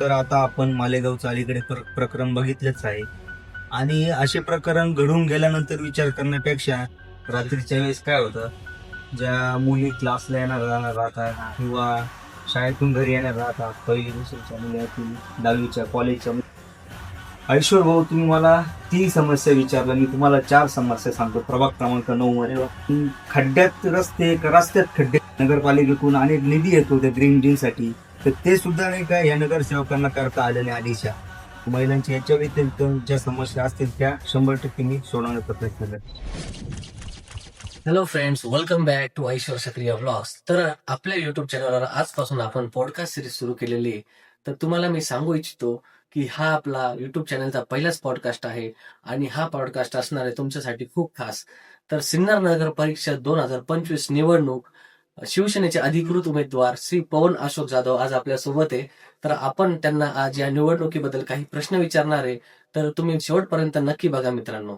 तर आता आपण मालेगावचं अलीकडे प्र- प्रकरण बघितलंच आहे. आणि असे प्रकरण घडून गेल्यानंतर विचार करण्यापेक्षा रात्रीच्या वेळेस काय होतं? ज्या मुली क्लासला येणार राहतात किंवा शाळेतून घरी येणार राहतात पहिली दुसरीच्या मुलातील दहावीच्या कॉलेजच्या ऐश्वर भाऊ तुम्ही मला तीन समस्या विचारल्या. मी तुम्हाला चार समस्या सांगतो. प्रभाग क्रमांक नऊ मध्ये खड्ड्यात रस्ते रस्त्यात खड्डे. नगरपालिकेकडून अनेक निधी येतो त्या ग्रीन डील साठी. तर ते सुद्धा नाही का या नगरसेवकांना करता आलेल्या आधीच्या महिलांच्या याच्या व्यतिरिक्त ज्या समस्या असतील त्या शंभर टक्के मी सोडवण्याचा प्रयत्न करेन. Hello friends welcome back to Aishwar सक्रिय ब्लॉग्स तर आपल्या युट्यूब चॅनलवर आजपासून आपण पॉडकास्ट सिरीज सुरू केलेली आहे. तर तुम्हाला मी सांगू इच्छितो की हा आपला युट्यूब चॅनलचा पहिलाच पॉडकास्ट आहे आणि हा पॉडकास्ट असणार आहे तुमच्यासाठी खूप खास. तर सिन्नर नगर परीक्षा दोन हजार पंचवीस निवडणूक शिवसेनेचे अधिकृत उमेदवार श्री पवन अशोक जाधव आज आपल्यासोबत आहे. तर आपण त्यांना आज या निवडणुकीबद्दल काही प्रश्न विचारणार आहे. तर तुम्ही शेवटपर्यंत नक्की बघा मित्रांनो.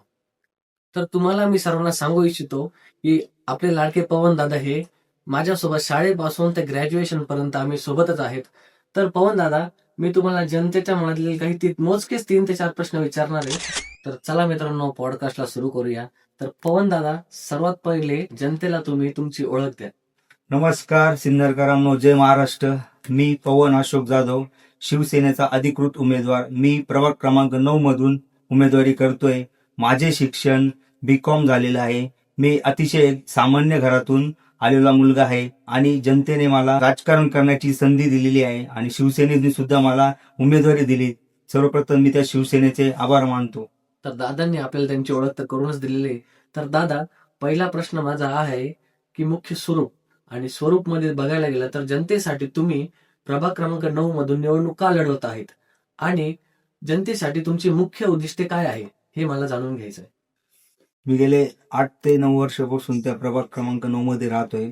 तर तुम्हाला मी सर्वांना सांगू इच्छितो की आपले लाडके पवन दादा हे माझ्यासोबत शाळेपासून ते ग्रॅज्युएशन पर्यंत आम्ही सोबतच आहेत. तर पवन दादा मी तुम्हाला जनतेच्या मनातले काही ती मोजकेच तीन ते चार प्रश्न विचारणार आहे. तर चला मित्रांनो पॉडकास्टला सुरू करूया. तर पवन दादा सर्वात पहिले जनतेला तुम्ही तुमची ओळख द्या. नमस्कार सिन्नरकरांनो जय महाराष्ट्र. मी पवन अशोक जाधव शिवसेनेचा अधिकृत उमेदवार. मी प्रभाग क्रमांक नऊ मधून उमेदवारी करतोय. माझे शिक्षण बी कॉम झालेलं आहे. मी अतिशय सामान्य घरातून आलेला मुलगा आहे आणि जनतेने मला राजकारण करण्याची संधी दिलेली आहे आणि शिवसेनेने सुद्धा मला उमेदवारी दिली. सर्वप्रथम मी त्या शिवसेनेचे आभार मानतो. तर दादांनी आपल्याला त्यांची ओळख तर करूनच दिलेली तर दादा पहिला प्रश्न माझा हा आहे की मुख्य स्वरूप आणि स्वरूपमध्ये बघायला गेलं तर जनतेसाठी तुम्ही प्रभाग क्रमांक नऊ मधून निवडणूक का लढवत आहेत? आणि जनतेसाठी तुमची मुख्य उद्दिष्टे काय आहे? हे मला जाणून घ्यायचं आहे मी गेले आठ ते नऊ वर्षापासून त्या प्रभाग क्रमांक नऊ मध्ये राहतोय.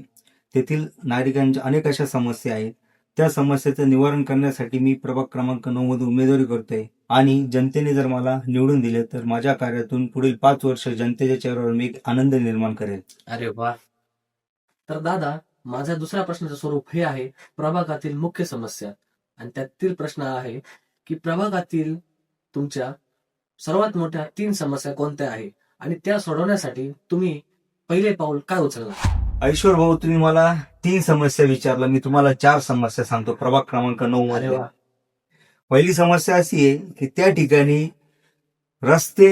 तेथील नागरिकांच्या अनेक अशा समस्या आहेत. त्या समस्याचं निवारण करण्यासाठी मी प्रभाग क्रमांक नऊ मध्ये उमेदवारी करतोय. आणि जनतेने जर मला निवडून दिले तर माझ्या कार्यातून पुढील पाच वर्ष जनतेच्या चेहऱ्यावर मी एक आनंद निर्माण करेल. अरे वा. तर दादा माझ्या दुसऱ्या प्रश्नाचं स्वरूप हे आहे प्रभागातील मुख्य समस्या. आणि त्यातील प्रश्न आहे की प्रभागातील तुमच्या सर्वात मोठ्या तीन समस्या कोणत्या आहे? आणि त्या सोडवण्यासाठी तुम्ही पहिले पाऊल काय उचलला ऐश्वर भाऊ तुम्ही मला तीन समस्या विचारल्या. मी तुम्हाला चार समस्या सांगतो. प्रभाग क्रमांक नऊ मध्ये. पहिली समस्या अशी आहे की त्या ठिकाणी रस्ते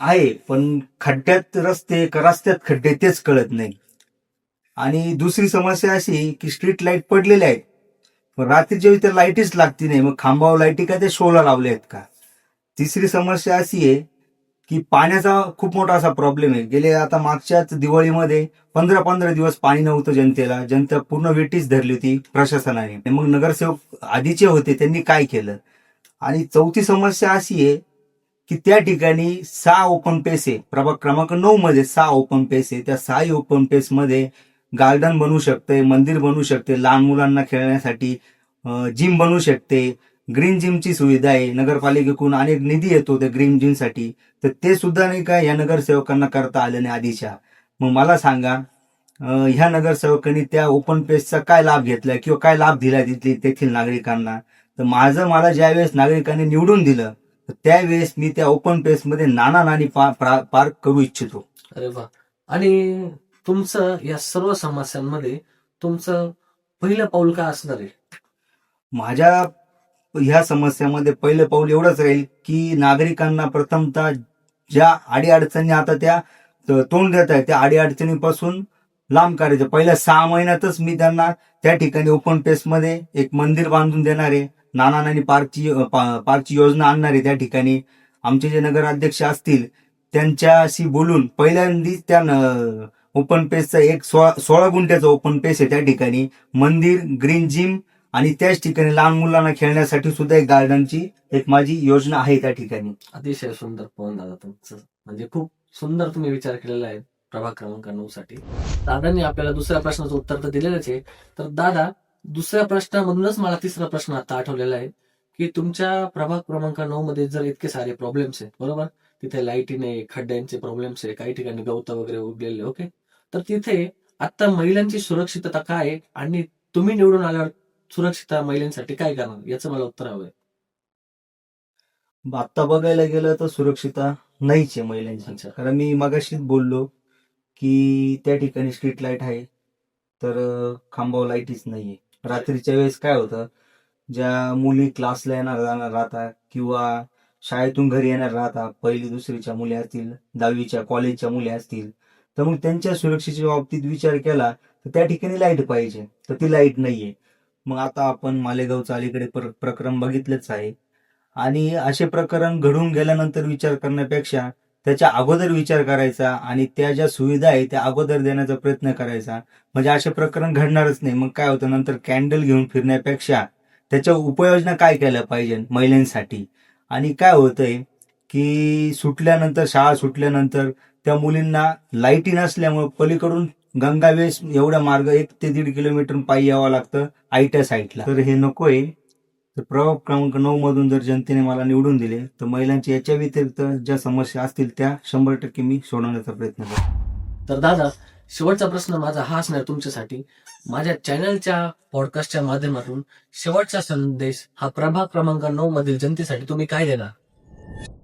आहे पण खड्ड्यात रस्ते का रस्त्यात खड्डे तेच कळत नाही. आणि दुसरी समस्या अशी की स्ट्रीट लाइट पडलेल्या आहेत. रात्रीच्या वेळी तर लाईटीच लागती नाही. मग खांबावर लाईटी का ते शोला लावले आहेत का? तिसरी समस्या अशी आहे की पाण्याचा खूप मोठा असा प्रॉब्लेम आहे. गेले आता मागच्याच दिवाळीमध्ये पंधरा पंधरा दिवस पाणी नव्हतं जनतेला. जनता पूर्ण वेटीच धरली होती प्रशासनाने. मग नगरसेवक आधीचे होते त्यांनी काय केलं? आणि चौथी समस्या अशी आहे की त्या ठिकाणी सहा ओपन पेस आहे. प्रभाग क्रमांक नऊ मध्ये सहा ओपन पेस आहे. त्या सहा ओपन पेस मध्ये गार्डन बनू शकते मंदिर बनू शकते लहान मुलांना खेळण्यासाठी जिम बनू शकते. ग्रीन जिमची सुविधा आहे. नगरपालिकेकडून अनेक निधी येतो त्या ग्रीन जिमसाठी. तर ते सुद्धा नाही का या नगरसेवकांना करता आलं नाही आधीच्या. मग मला सांगा ह्या नगरसेवकांनी त्या ओपन पेजचा काय लाभ घेतलाय किंवा काय लाभ दिलाय तिथली तेथील नागरिकांना? तर माझं मला ज्यावेळेस नागरिकांनी निवडून दिलं तर त्यावेळेस मी त्या ओपन पेसमध्ये नाना नानी पार्क करू इच्छितो. अरे वा. आणि तुमचं या सर्व समस्यांमध्ये तुमचं पहिलं पाऊल काय असणार आहे? माझ्या ह्या समस्यामध्ये पहिलं पाऊल एवढंच राहील की नागरिकांना प्रथमतः ज्या अडीअडचणी आता त्या तोंड देत आहेत त्या अडीअडचणीपासून लांब करायचं पहिल्या सहा महिन्यातच मी त्यांना त्या ठिकाणी ओपनमध्ये एक मंदिर बांधून देणार आहे. नाना नानी पार्कची पार्कची योजना आणणार आहे त्या ठिकाणी. आमचे जे नगराध्यक्ष असतील त्यांच्याशी बोलून पहिल्यांदा त्या ओपन पेसचा एक सोळा सोळा गुंठ्याचा ओपन पेस आहे त्या ठिकाणी. मंदिर ग्रीन जिम आणि त्याच ठिकाणी लहान मुलांना खेळण्यासाठी सुद्धा एक गार्डनची एक माझी योजना आहे त्या ठिकाणी. अतिशय सुंदर पवन दादा तुमचं. म्हणजे खूप सुंदर तुम्ही विचार केलेला आहे प्रभाग क्रमांक नऊ साठी दादांनी आपल्याला दुसऱ्या प्रश्नाचं उत्तर तर दिलेलंच आहे. तर दादा दुसऱ्या प्रश्नामधूनच मला तिसरा प्रश्न आता आठवलेला आहे की तुमच्या प्रभाग क्रमांक नऊ मध्ये जर इतके सारे प्रॉब्लेम्स आहेत बरोबर? तिथे लाईटीने खड्ड्यांचे प्रॉब्लेम्स आहे काही ठिकाणी गवत वगैरे उगलेले ओके तर तिथे आता महिलांची सुरक्षितता काय आहे आणि तुम्ही निवडून आल्यावर सुरक्षितता महिलांसाठी काय करणार? याचं मला उत्तर हवं आहे आता बघायला गेलं तर सुरक्षितता नाहीच आहे महिलांची. कारण मी मगाशीच बोललो की त्या ठिकाणी स्ट्रीट लाइट आहे तर अं, खांबावर लाईटीच नाहीये. रात्रीच्या वेळेस काय होतं ज्या मुली क्लासला येणार जाणार राहतात किंवा शाळेतून घरी येणार राहतात पहिली दुसरीच्या मुली असतील दहावीच्या कॉलेजच्या मुली असतील तर मग त्यांच्या सुरक्षेच्या बाबतीत विचार केला तर त्या ठिकाणी लाइट पाहिजे. तर ती लाइट नाहीये. मग आता आपण मालेगावचं अलीकडे प्रकरण बघितलंच आहे. आणि असे प्रकरण घडून गेल्यानंतर विचार करण्यापेक्षा त्याच्या अगोदर विचार करायचा आणि त्या ज्या सुविधा आहे त्या अगोदर देण्याचा प्रयत्न करायचा. म्हणजे असे प्रकरण घडणारच नाही. मग काय होतं? नंतर कॅन्डल घेऊन फिरण्यापेक्षा त्याच्या उपाययोजना काय केल्या पाहिजे महिलांसाठी? आणि काय होतंय की सुटल्यानंतर शाळा सुटल्यानंतर त्या मुलींना लाईटी नसल्यामुळे पलीकडून गंगावेश एवढा मार्ग एक ते दीड किलोमीटर पायी यावं लागतं आयट्या साईटला तर हे नकोय. तर प्रभाग क्रमांक नऊ मधून जर जनतेने मला निवडून दिले तर महिलांच्या याच्या व्यतिरिक्त ज्या समस्या असतील त्या शंभर टक्के मी सोडवण्याचा प्रयत्न करेन. तर दादा शेवटचा प्रश्न माझा हा असणार तुमच्यासाठी. माझ्या चॅनलच्या पॉडकास्टच्या माध्यमातून शेवटचा संदेश हा प्रभाग क्रमांक नऊ मधील जनतेसाठी तुम्ही काय देणार?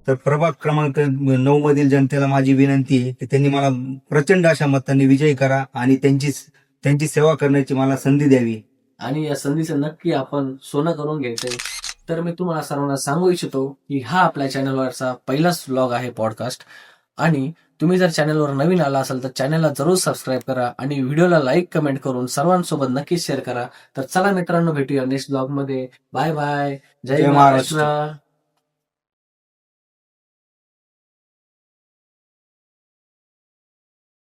तर प्रभाग क्रमांक नऊ मधील जनतेला माझी विनंती आहे की त्यांनी मला प्रचंड अशा मतांनी विजयी करा आणि त्यांची त्यांची सेवा करण्याची मला संधी द्यावी. आणि या संधीचं नक्की आपण सोनं करून घ्यायचंय तर मी तुम्हाला सर्वांना सांगू इच्छितो की हा आपल्या चॅनलवरचा पहिलाच व्लॉग आहे पॉडकास्ट आणि तुम्ही जर चॅनलवर नवीन आला असाल तर चॅनलला जरूर सबस्क्राईब करा आणि व्हिडिओला लाईक कमेंट करून सर्वांसोबत नक्कीच शेअर करा. तर चला मित्रांनो भेटूया नेक्स्ट ब्लॉगमध्ये. बाय बाय जय. महाराष्ट्र.